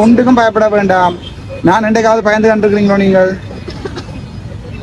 ஒன்றுக்கும் பயப்பட வேண்டாம். நான் ரெண்டைக்காவது பயந்து கண்டிருக்கிறீங்களோ நீங்கள்?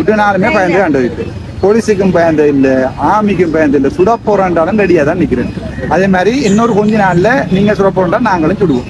ஒரு நாளுமே பயந்து கண்டிருக்கு போலீஸுக்கும் பயந்து இல்லை ஆர்மிக்கும் பயந்து இல்லை. சுட போறாண்டாலும் ரெடியாக தான் நிற்கிறேன் அதே மாதிரி இன்னொரு கொஞ்ச நாளில் நீங்கள் சுட போறா நாங்களும் சுடுவோம்.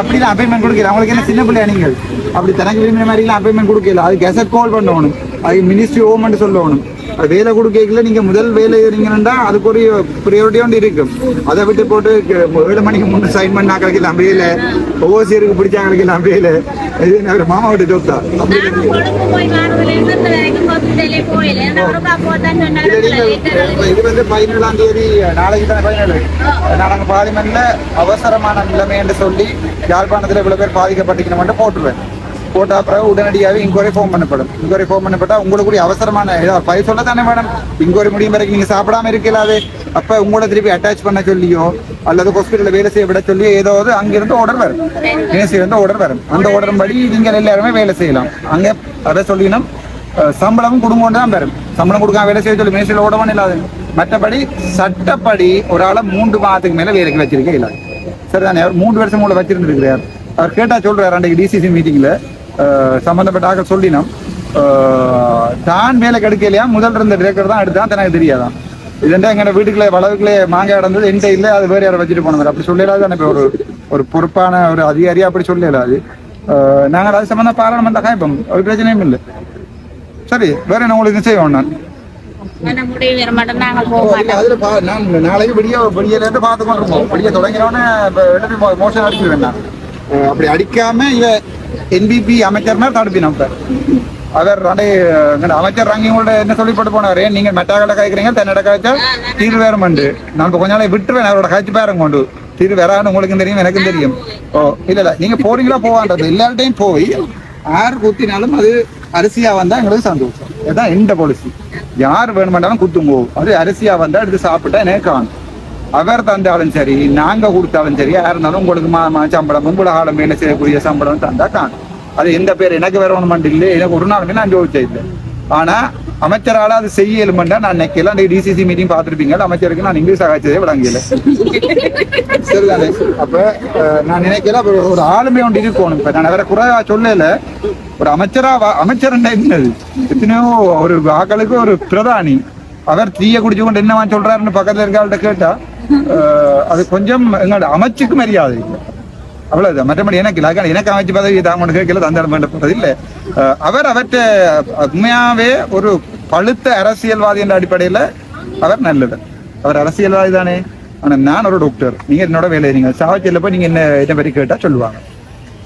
அப்படிலாம் அப்பாயின்மெண்ட் கொடுக்கல. அவங்களுக்கு என்ன சின்ன பிள்ளையா நீங்கள்? அப்படி தனக்கு விரும்பின மாதிரிலாம் அப்பாயின்மெண்ட் கொடுக்கல. அது கெசட் கால் பண்ணணும். அது மினிஸ்ட்ரி ஓமெண்ட் சொல்லணும். அது வேலை கொடுக்கல நீங்க முதல் வேலை ஏறீங்கன்னா அதுக்கு ஒரு ப்ரியாரிட்டி ஒன்று இருக்கும். அதை விட்டு போட்டு ஏழு மணிக்கு முன்னே சைன் பண்ணா கிடைக்கலாம் வேலை ஓவர்சியருக்கு பிடிச்சா கிடைக்கலாம் வேலை இது ஒரு மாமா விட்டு ஜோத்தா அப்படி நானும் இல்லை. கொழும்பு போய் வரதுல இருந்து இந்த வரைக்கும் ஹாஸ்பிட்டலே போயில ஒருக்கா போதான் சொன்னாங்க இல்ல, நீங்க இது வந்து பதினேழாம் தேதி நாளைக்கு தானே பதினேழு? நாங்கள் பார்லிமெண்ட்ல அவசரமான நிலைமை என்று சொல்லி யாழ்ப்பாணத்தில் இவ்வளவு பேர் பாதிக்கப்பட்டிருக்கணும் போட்டுருவேன். போட்டா பிறகு உடனடியாகவே இன்கொயரி ஃபோன் பண்ணப்படும். இன்கொயரி ஃபோன் பண்ணப்பட்டா உங்களுக்கு கூட அவசரமான ஏதாவது பயிர் சொல்ல தானே மேடம் இன்கொயரி முடியும் வரைக்கும் நீங்கள் சாப்பிடாம இருக்கலாது அப்போ உங்களை திருப்பி அட்டாச் பண்ண சொல்லியோ அல்லது ஹாஸ்பிட்டலில் வேலை செய்ய விட சொல்லியோ ஏதாவது அங்கிருந்து ஆர்டர் வரும். நேசி இருந்து ஆர்டர் வரும். அந்த ஆர்டர் படி நீங்கள் எல்லாருமே வேலை செய்யலாம். அங்கே அதை சொல்லினோம் சம்பளமும் குடும்பம் தான் பெறும் சம்பளம் கொடுக்காம வேலை செய்ய சொல்லி மேசியில் ஓடவும் இல்லாது மற்றபடி சட்டப்படி ஒரு ஆளை மூன்று மாதத்துக்கு மேலே வேலைக்கு வச்சிருக்கே இல்லை. சரிதானே? அவர் மூன்று வருஷம் உள்ள வச்சிருந்துருக்கிறார். அவர் கேட்டால் சொல்கிறார் அன்றைக்கு டிசிசி மீட்டிங்கில் சம்பந்தப்பட்ட ஆக சொல்லினோம். தான் வேலை கெடுக்கலையா முதல் இருந்த டிரெக்டர் தான் எடுத்தான் தனக்கு தெரியாதான் இதுண்டா எங்க வீட்டுக்குள்ள வளவுக்குள்ளே மாங்காய் இடந்தது என்கிட்ட இல்ல அது வேற யாரை வச்சுட்டு போனவர். அப்படி சொல்லலாது எனக்கு ஒரு ஒரு பொறுப்பான ஒரு அதிகாரியா அப்படி சொல்லலாது. நாங்கள் அது சம்பந்தம் பாராளுமன்ற காய்ப்போம் ஒரு பிரச்சனையும் இல்லை. சரி வேற என்ன உங்களுக்கு இது செய்வோம் நான் நாளைக்கு விடிய விடியல பார்த்து கொண்டிருப்போம் விடிய மோஷன் அடிச்சிருவேன் நான் அஹ் அப்படி அடிக்காம இவ என்பிபி அமைச்சர்னா தடுப்பி இப்ப அவர் அடே அமைச்சர் ரங்கி என்ன சொல்லி போட்டு போனாரு? நீங்க மெட்டாக்களை காய்க்கிறீங்க தன்னோட காய்ச்சா தீர்வு வேற நான் கொஞ்ச நாளை விட்டுருவேன் அவரோட காய்ச்சி பேரம் கொண்டு. தீர்வு வேறான்னு உங்களுக்கும் தெரியும் எனக்கும் தெரியும். ஓ இல்ல இல்ல நீங்க போறீங்களா போவான்றது. எல்லார்ட்டையும் போய் யார் குத்தினாலும் அது அரிசியா வந்தா எங்களுக்கு சந்தோஷம். இதான் எந்த பாலிசி யார் வேணுமென்றாலும் குத்துங்கோ. அது அரிசியா வந்தா எடுத்து சாப்பிட்டா எனக்கு காணும் அவர் தந்தாலும் சரி நாங்க கொடுத்தாலும் சரி யார் இருந்தாலும் உங்களுக்கு மா மா சம்பளம் உங்களோட ஆளும் வேலை செய்யக்கூடிய சம்பளம் தந்தா காணும் அது எந்த பேர்? எனக்கு வேற ஒன்று இல்லை. எனக்கு ஒரு நாளுமே நான் ஜோதிச்சது இல்லை ஆனா அமைச்சரால அது செய்ய இயலுமெண்டா நான் நினைக்கல அந்த டிசிசி மீட்டிங் பார்த்துருப்பீங்க. அமைச்சருக்கு நான் இங்கிலீஷ் ஆகாச்சதே விளங்கல. சரிதானே? அப்ப நான் நினைக்கல ஒரு ஆளுமை ஒன்று இருக்கணும். இப்ப நான் வேற குறைவா சொல்லல. ஒரு அமைச்சரா வா- அமைச்சர் என்னது? எத்தனையோ ஒரு ஆக்களுக்கு ஒரு பிரதானி. அவர் தீய குடிச்சு கொண்டு என்னவா சொல்றாருன்னு பக்கத்துல இருக்காள்கிட்ட கேட்டா அது கொஞ்சம் எங்களோட அமைச்சுக்கு மரியாதை இல்லை அவ்வளவுதான் மற்றபடி எனக்கு இல்லை எனக்கு அமைச்சு பதவி தாமனு கேட்கல தந்தாரம் வேண்டப்பட்டது இல்லை அவர் அவற்றை உண்மையாவே ஒரு பழுத்த அரசியல்வாதி என்ற அடிப்படையில அவர் நல்லது அவர் அரசியல்வாதி தானே ஆனா நான் ஒரு டாக்டர் நீங்க என்னோட வேலை நீங்க சாவச்சேரியில் போய் நீங்க என்ன என்ன பற்றி கேட்டா சொல்லுவாங்க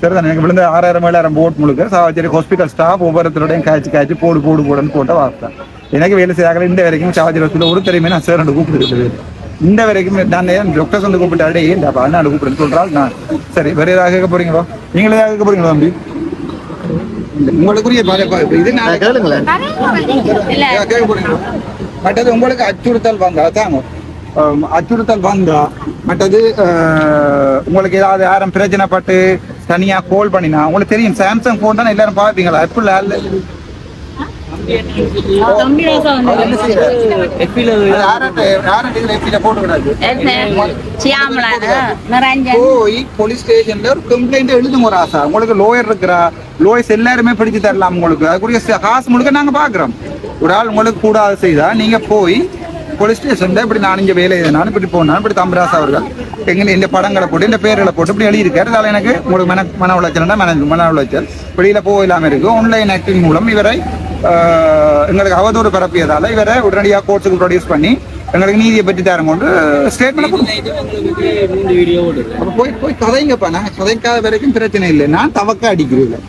சரிதான் எனக்கு விழுந்த ஆறாயிரம் ஏழாயிரம் போட் முழுக்க சாவச்சேரி ஹாஸ்பிட்டல் ஸ்டாஃப் ஒவ்வொருத்தரோடையும் காய்ச்சி காய்ச்சி போடு போடு போடுன்னு போட்ட வார்த்தை எனக்கு வேலை செய்யாத இந்த வரைக்கும் சாவச்சேரி ஹாஸ்பிட்டல் ஒரு தெரியுமே நான் சார் கூப்பிட்டு இந்த வரைக்கும் நான் ஏன் டாக்டர்ஸ் வந்து கூப்பிட்டாடே ஏன் நான் கூப்பிடுன்னு சொல்றாள்? நான் சரி வேற ஏதாவது கேட்க போறீங்களோ? நீங்களே ஏதாவது கேட்க போறீங்களா தம்பி? உங்களுக்குரிய இது நான் கேளுங்களேன். இல்ல கேட்க போறீங்களா? மற்றது உங்களுக்கு அச்சுறுத்தல் வந்தா தாங்க. அச்சுறுத்தல் வந்தா மற்றது உங்களுக்கு ஏதாவது யாரும் பிரச்சனைப்பட்டு தனியா கால் பண்ணினா உங்களுக்கு தெரியும் சாம்சங் போன் தானே எல்லாரும் பார்ப்பீங்களா? ஆப்பிள் போய் போலீஸ் ஸ்டேஷன்ல ஒரு கம்ப்ளைண்ட் எழுதுங்க ஒரு ஆசா உங்களுக்கு லோயர் இருக்கிறா லோயர்ஸ் எல்லாருமே பிடிச்சு தரலாம் உங்களுக்கு. அதுக்குரிய ச- காசு முழுக்க நாங்க பாக்குறோம் ஒரு ஆள் உங்களுக்கு கூடாது செய்தா நீங்க போய் போலீஸ் ஸ்டேஷன்ல இப்படி நான் இங்க வேலை செய்தேன் இப்படி போனாலும் இப்படி தம்பராஸ் அவர்கள் எங்க இந்த படங்களை போட்டு இந்த பேர்களை போட்டு இப்படி எழுதியிருக்காரு அதால எனக்கு உங்களுக்கு மன மன உளைச்சல்னா மன மன உளைச்சல் வெளியில போக இல்லாம இருக்கு ஆன்லைன் ஆக்டிங் மூலம் இவரை எங்களுக்கு அவதூறு பரப்பியதால இவரை உடனடியாக கோர்ட்ஸுக்கு ப்ரொடியூஸ் பண்ணி எங்களுக்கு நீதியை பற்றி தரம் கொண்டு ஸ்டேட்மெண்ட் போய் போய் கதைங்கப்பா நான் கதைக்காத வரைக்கும் பிரச்சனை இல்லை. நான் தவக்க அடிக்கிறேன்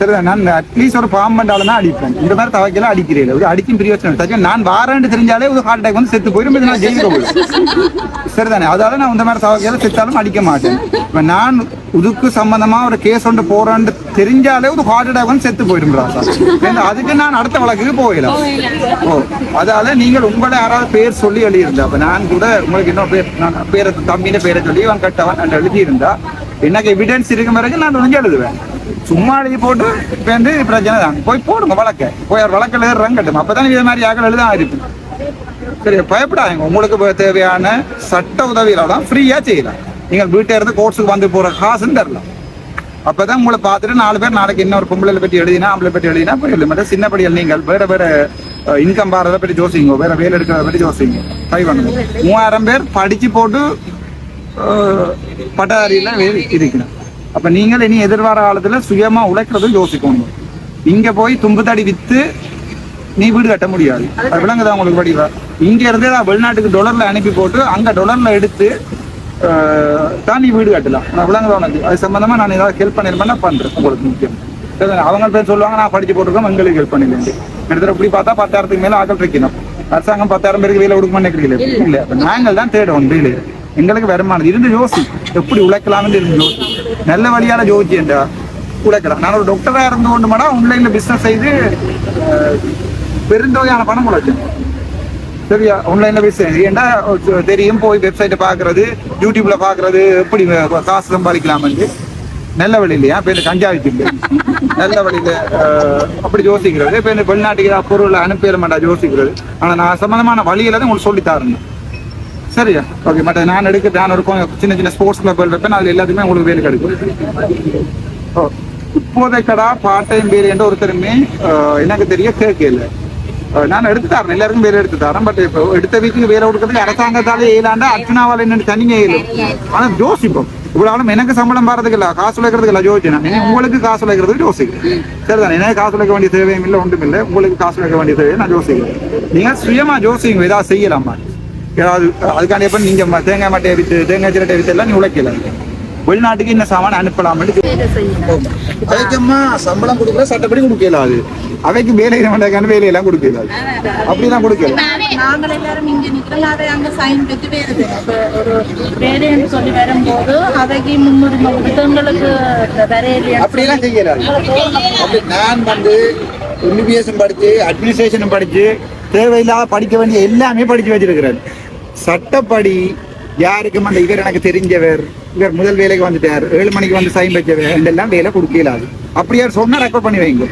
சரிதான் நான் அட்லீஸ்ட் ஒரு பாம்பு பண்ணாலும் தான் அடிப்பேன். இந்த மாதிரி தவக்கையெல்லாம் அடிக்கிறேன் ஒரு அடிக்கும் பிரயோஜனம். தவிர நான் வாரேன்னு தெரிஞ்சாலே ஒரு ஹார்ட் அட்டாக் வந்து செத்து போயிடும் இது நான் ஜெயிக்க போயிடும் சரிதானே? அதால நான் இந்த மாதிரி தவக்கையில செத்தாலும் அடிக்க மாட்டேன். இப்ப நான் உதுக்கு சம்பந்தமா ஒரு கேஸ் ஒன்று போறேன்னு தெரிஞ்சாலே ஒரு ஹார்ட் அட்டாக் வந்து செத்து போயிடும் சார். அதுக்கு நான் அடுத்த வழக்குக்கு போயிடலாம் ஓ அதால நீங்கள் உங்களை யாராவது பேர் சொல்லி எழுதியிருந்தா அப்ப நான் கூட உங்களுக்கு இன்னொரு பேர் நான் பேரை தம்பின பேரை சொல்லி அவன் கட்டவன் நான் எழுதியிருந்தா எனக்கு எவிடன்ஸ் இருக்கும் பிறகு நான் துணிஞ்சு எழுதுவேன். சும்மா எழுதி போட்டு இப்ப வந்து பிரச்சனை தான். போய் போடுங்க வழக்க. போய் அவர் வழக்கில் எழுதுறாங்க கட்டும் அப்பதான் இது மாதிரி யாக்கள் எழுத ஆயிருக்கும் சரி பயப்படாதீங்க. உங்களுக்கு தேவையான சட்ட உதவியில தான் ஃப்ரீயா செய்யலாம். நீங்கள் வீட்டை இருந்து கோர்ஸுக்கு வந்து போற காசுன்னு தரலாம். அப்பதான் உங்களை பார்த்துட்டு நாலு பேர் நாளைக்கு இன்னொரு பொம்பளை பற்றி எழுதினா ஆம்பளை பற்றி எழுதினா போயிடல மட்டும் சின்ன படிகள் நீங்கள் வேற வேற இன்கம் பாரதை பற்றி யோசிங்க. வேற வேலை எடுக்கிறத பற்றி யோசிங்க. ட்ரை பண்ணுங்க. மூவாயிரம் பேர் படிச்சு போட்டு அஹ், பட்டதாரியில வேலை இருக்கணும். அப்ப நீங்கள் இனி எதிர்வார காலத்துல சுயமா உழைக்கிறதும் யோசிக்கணும். இங்க போய் தும்பு தடி வித்து நீ வீடு கட்ட முடியாது. அது உங்களுக்கு படிவா இங்க இருந்து நான் வெளிநாட்டுக்கு டொலர்ல அனுப்பி போட்டு அங்க டொலர்ல எடுத்து நீ வீடு கட்டலாம். நான் விளங்குதா உனக்கு. அது சம்பந்தமா நான் ஏதாவது ஹெல்ப் பண்ணிருப்பேன் நான் பண்றேன். உங்களுக்கு முக்கியம்? அவங்க பேர் சொல்லுவாங்க நான் படிச்சு போட்டிருக்கேன் எங்களுக்கு ஹெல்ப் பண்ணிடுவேன் எடுத்துட்டு இப்படி பார்த்தா பத்தாயிரத்துக்கு மேல ஆக்கள் வைக்கணும் அரசாங்கம் பத்தாயிரம் பேருக்கு வேலை கொடுக்க நினைக்கிறீங்களே இல்ல. நாங்கள் தான் தேடுவோம் வேலை எங்களுக்கு வருமானம். இருந்து யோசி. எப்படி உழைக்கலாம்னு இருந்து யோசி. நல்ல வழியால யோசிச்சேன்டா உழைக்கலாம். நான் ஒரு டாக்டரா இருந்து கொண்டு மாடா ஆன்லைன்ல பிசினஸ் செய்து பெருந்தொகையான பணம் உழைச்சேன். சரியா ஆன்லைன்ல பிசினஸ் ஏன்னா தெரியும் போய் வெப்சைட்டை பாக்குறது யூடியூப்ல பாக்குறது எப்படி காசு சம்பாதிக்கலாம்னு நல்ல வழி இல்லையா? இப்ப இந்த கஞ்சா வச்சுட்டு நல்ல வழியில அப்படி யோசிக்கிறது. இப்ப இந்த வெளிநாட்டுக்கு ஏதாவது பொருள் அனுப்பிட மாட்டா யோசிக்கிறது. ஆனா நான் சம்பந்தமான வழியில தான் உங்களுக்கு சொல்லி தரணும். சரியா? ஓகே மற்ற நான் எடுக்க நான் இருக்கும் சின்ன சின்ன ஸ்போர்ட்ஸ் கிளப் வைப்பேன். அதுல எல்லாத்துக்குமே உங்களுக்கு வேலை கிடைக்கும். ஓ, இப்போதைக்கடா பார்ட் டைம் வேலை என்ற ஒருத்தருமே எனக்கு தெரிய கேட்கல நான் எடுத்து தரேன். எல்லாருக்கும் வேலை எடுத்து தரேன். பட் இப்போ எடுத்த வீட்டுக்கு வேலை கொடுக்கறதுக்கு அரசாங்கத்தால ஏழாண்டா அர்ச்சனாவால் என்னன்னு தனிங்க ஏழும் ஆனா ஜோசிப்போம். இவ்வளவு எனக்கு சம்பளம் பாறதுக்கு இல்ல காசு உழைக்கிறதுக்கு இல்ல யோசிச்சேன் இனி உங்களுக்கு காசு உழைக்கிறதுக்கு யோசிக்கிறேன் சரிதான்? எனக்கு காசு உழைக்க வேண்டிய தேவையும் இல்லை ஒன்றும் இல்லை உங்களுக்கு காசு உழைக்க வேண்டிய தேவையை நான் யோசிக்கிறேன் நீங்க சுயமா யோசிங்க ஏதாவது செய்யலாமா? ஏதாவது அதுக்காண்டி எப்ப நீங்க தேங்காய் மட்டையை வித்து தேங்காய் சிரட்டை வித்து எல்லாம் நீ உழைக்கல. வெளிநாட்டுக்கு இந்த சாமான அனுப்பலாம் அவைக்கம்மா சம்பளம் கொடுக்கல சட்டப்படி கொடுக்கல அது. அவைக்கு வேலை வேண்டாக்கான வேலையெல்லாம் கொடுக்கல அது. அப்படிதான் கொடுக்கல. நாங்கள் எல்லாரும் இங்க நிக்கிறோம். அதை அங்க சைன் பெற்று வருது அப்ப ஒரு வேலைன்னு சொல்லி வரும்போது அதைக்கு முன்னுரிமை கொடுத்து எங்களுக்கு வரையில அப்படியெல்லாம் செய்யல அது. அப்படி நான் வந்து எம்பிபிஎஸ் படிச்சு அட்மினிஸ்ட்ரேஷனும் படிச்சு தேவையில்லாத படிக்க வேண்டிய எல்லாமே படிச்சு வச்சிருக்கிறேன் சட்டப்படி யாருக்கும் அந்த இவர் எனக்கு தெரிஞ்சவர் இவர் முதல் வேலைக்கு வந்துட்டார் ஏழு மணிக்கு வந்து சைன் வச்சவர் இதெல்லாம் வேலை கொடுக்கலாது அப்படி அப்படியே சொன்னா ரெக்கார்ட் பண்ணி வைங்க.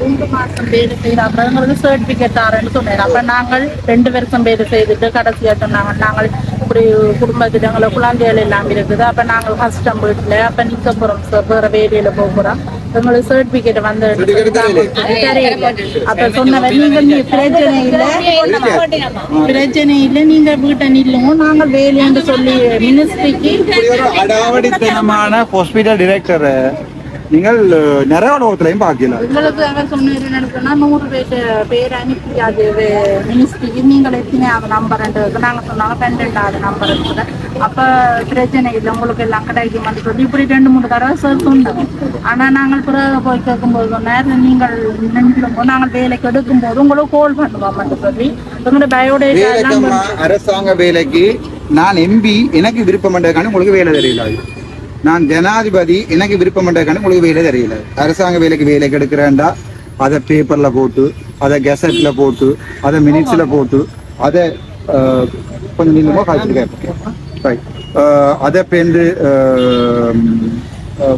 மூன்று மாசம் வேலை செய்த அப்புறம் எங்களுக்கு சர்டிபிகேட் தரேன்னு சொன்னாங்க அப்ப நாங்கள் ரெண்டு வருஷம் வேலை செய்துட்டு கடைசியா சொன்னாங்க நாங்கள் இப்படி குடும்பத்துல எங்களை குழந்தைகள் எல்லாம் இருக்குது. அப்ப நாங்கள் கஷ்டம் வீட்டுல அப்ப நிக்க போறோம் வேலையில போக போறோம். எங்களுக்கு சர்டிபிகேட் வந்து. அப்ப சொன்னவர் நீங்கள் நீ பிரச்சனை இல்லை. பிரச்சனை இல்லை. நீங்க வீட்டை நில்லுங்க நாங்கள் வேலைன்னு சொல்லி மினிஸ்ட்ரிக்கு அடாவடித்தனமான ஹாஸ்பிட்டல் டிரெக்டர் நீங்கள் நிறைய உலகத்திலையும் பார்க்கல உங்களுக்கு அவர் சொன்னாரு நடக்குன்னா நூறு பேர் பேர் அனுப்பி அது மினிஸ்ட்ரிக்கு நீங்கள் எத்தனையாவது நம்பர் நாங்கள் சொன்னாங்க பன்னெண்டாவது நம்பர் இருக்குது. அப்போ பிரச்சனை இல்லை உங்களுக்கு எல்லாம் கிடைக்குமான்னு சொல்லி இப்படி ரெண்டு மூணு தடவை சார் சொன்னோம் ஆனால் நாங்கள் பிறகு போய் கேட்கும்போது சொன்னார் நீங்கள் நின்றுங்க நாங்கள் வேலைக்கு எடுக்கும்போது உங்களுக்கு கால் பண்ணுவோம் சொல்லி. உங்களோட பயோடேட்டா அரசாங்க வேலைக்கு நான் எம்பி எனக்கு விருப்பம் பண்றதுக்கான உங்களுக்கு வேலை தெரியல அது. நான் ஜனாதிபதி எனக்கு விருப்பம் பண்ணுறதுக்கான உங்களுக்கு வேலை தெரியல. அரசாங்க வேலைக்கு வேலை கெடுக்கிறேன்டா அதை பேப்பர்ல போட்டு அதை கெசட்ல போட்டு அதை மினிட்ஸ்ல போட்டு அதை கொஞ்சம் நீளமா கேட்பேன். ரைட் அதை பேருந்து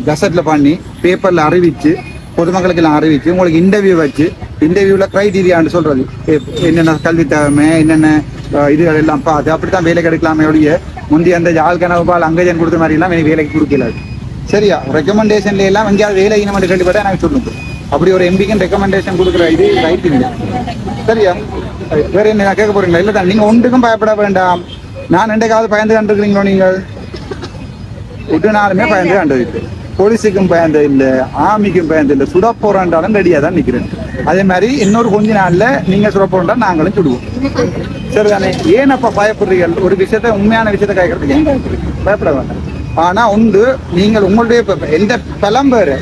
கெசட்ல பண்ணி பேப்பர்ல அறிவிச்சு பொதுமக்களுக்கு எல்லாம் அறிவிச்சு உங்களுக்கு இன்டர்வியூ வச்சு இன்டர்வியூல க்ரைட்டீரியான்னு சொல்றது. என்னென்ன கல்வி தேவை என்னென்ன இதுகள் எல்லாம் பார்த்து அப்படித்தான் வேலை கிடைக்கலாமே ஒழிய முந்தி அந்த ஜால் கனவுபால் அங்கஜன் கொடுத்த மாதிரி எல்லாம் எனக்கு வேலைக்கு கொடுக்கல சரியா? ரெக்கமெண்டேஷன்ல எல்லாம் எங்கேயாவது வேலை இனம் கேள்விப்பட்டா எனக்கு சொல்லுங்க. அப்படி ஒரு எம்பிக்கு ரெக்கமெண்டேஷன் கொடுக்குற இது ரைட் இல்லை சரியா? வேற என்ன நான் கேட்க போறீங்களா? இல்ல தான் நீங்க ஒன்றுக்கும் பயப்பட வேண்டாம். நான் ரெண்டைக்காவது பயந்து கண்டுக்கிறீங்களோ நீங்கள்? விட்டுனாலுமே பயந்து கண்டது போலீஸுக்கும் பயந்து இல்லை ஆமிக்கும் பயந்து இல்லை. சுட போறாண்டாலும் ரெடியாக தான் நிற்கிறேன் அதே மாதிரி இன்னொரு கொஞ்ச நாளில் நீங்கள் சுட போறா நாங்களும் சுடுவோம். சரிதானே? ஏன் அப்போ பயப்படுறீர்கள்? ஒரு விஷயத்த உண்மையான விஷயத்த கேட்கறதுக்கு ஏன் பயப்பட வேண்டாம். ஆனால் உண்டு நீங்கள் உங்களுடைய எந்த பலம் வேறு?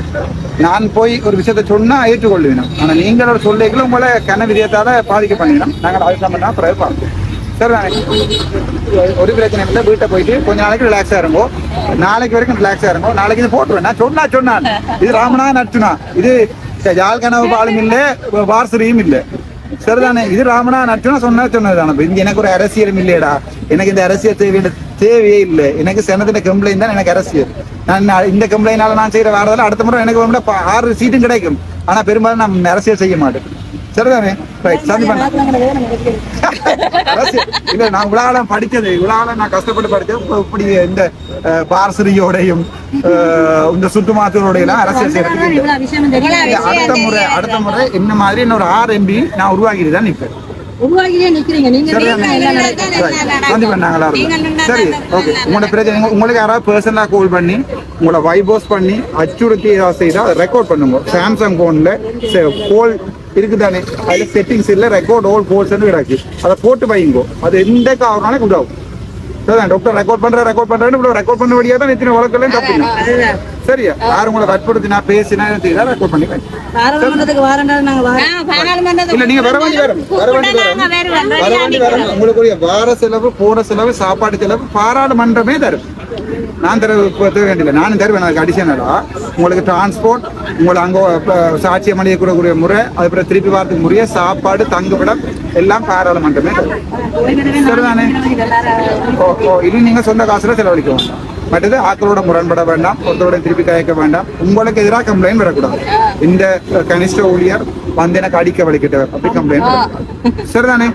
நான் போய் ஒரு விஷயத்த சொன்னால் ஏற்றுக்கொள்வேன். ஆனால் நீங்களோட சொல்லிகளும் உங்களை கன விதயத்தால பாதிக்க பண்ணிடணும் நாங்கள் அவசியம் பண்ணால் பிறகு பார்ப்போம். சார் ஒரு பிரச்சனை இல்லை. வீட்டை போயிட்டு கொஞ்ச நாளைக்கு ரிலாக்ஸா இருங்கோ. நாளைக்கு வரைக்கும் ரிலாக்ஸா இருங்கோ. நாளைக்கு இது போட்டுருவேன். நான் சொன்னா சொன்னான் இது ராமனா நட்டுனா இது யாழ் பாலும் இல்லை வாரசரியும் இல்லை. சரிதானே? இது ராமனா நட்டுனா சொன்னா சொன்னதுதானே? இங்கே இங்க எனக்கு ஒரு அரசியலும் இல்லையடா. எனக்கு இந்த அரசியல் தேவையான தேவையே இல்லை. எனக்கு செனத்தின கம்ப்ளைண்ட் தான் எனக்கு அரசியல். நான் இந்த கம்ப்ளைண்டால நான் செய்யற வேறதால அடுத்த முறை எனக்கு ஆறு சீட்டும் கிடைக்கும். ஆனா பெரும்பாலும் நான் அரசியல் செய்ய மாட்டேன். சரிதானே? ரைட். இல்ல நான் இவ்வளவு படிச்சது இவ்வளவு நான் கஷ்டப்பட்டு படிச்சது இப்ப இப்படி இந்த பாரசரியோடையும் இந்த சுற்றுமாத்தோடையும் எல்லாம் அரசியல் செய்யறதுக்கு அடுத்த முறை அடுத்த முறை இந்த மாதிரி இன்னொரு ஆறு எம்பி நான் உருவாக்கிட்டு தான் நிற்பேன் உங்களுக்கு யாராவது பர்சனலா கால் பண்ணி உங்களை வைபோஸ் பண்ணி அச்சுறுத்தி ஏதாவது செய்தா ரெக்கார்ட் பண்ணுங்க. சாம்சங் போன்ல கோல் இருக்குதானே? அதுல செட்டிங்ஸ் இல்ல ரெக்கார்ட் ஓல் கோல்ஸ் கிடக்கு. அதை போட்டு வைங்கோ. அது எந்த காரணம் உண்டாகும் சரிதான்? டாக்டர் ரெக்கார்ட் பண்ற ரெக்கார்ட் பண்றேன்னு இவ்வளவு ரெக்கார்ட் பண்ண வழியா தான்? இத்தனை வழக்கெல்லாம் தப்பு சரியா? யாரும் உங்களை வற்புறுத்தினா பேசினா ரெக்கார்ட் பண்ணி வைங்க. பாராளுமன்றத்துக்கு வாரண்டா நாங்க வாரம். இல்ல நீங்க வர வேண்டி வரும். வர வேண்டி வரும். வர வேண்டி வரும். உங்களுக்கு வார செலவு போற செலவு சாப்பாடு செலவு பாராளுமன்றமே தரும். நான் தர தர வேண்டியது நானும் தருவேன். அதுக்கு அடிஷனலா உங்களுக்கு டிரான்ஸ்போர்ட் உங்களை அங்கே சாட்சியம் அளிக்கக்கூடிய முறை அதுக்கப்புறம் திருப்பி வாரத்துக்கு முறைய சாப்பாடு தங்குமிடம் எல்லாம் பாராளுமன்றமே. சரிதானே? ஓ ஓ இது நீங்க சொந்த காசுல செலவழிக்கணும் மற்றது ஆக்களோட முரண்பட வேண்டாம். ஒருத்தரோட திருப்பி கயக்க வேண்டாம். உங்களுக்கு எதிராக கம்ப்ளைண்ட் வரக்கூடாது. இந்த கனிஷ்ட ஊழியர் வந்து எனக்கு அடிக்க வலிக்கிட்டவர். அப்படி கம்ப்ளைண்ட் சரிதானே?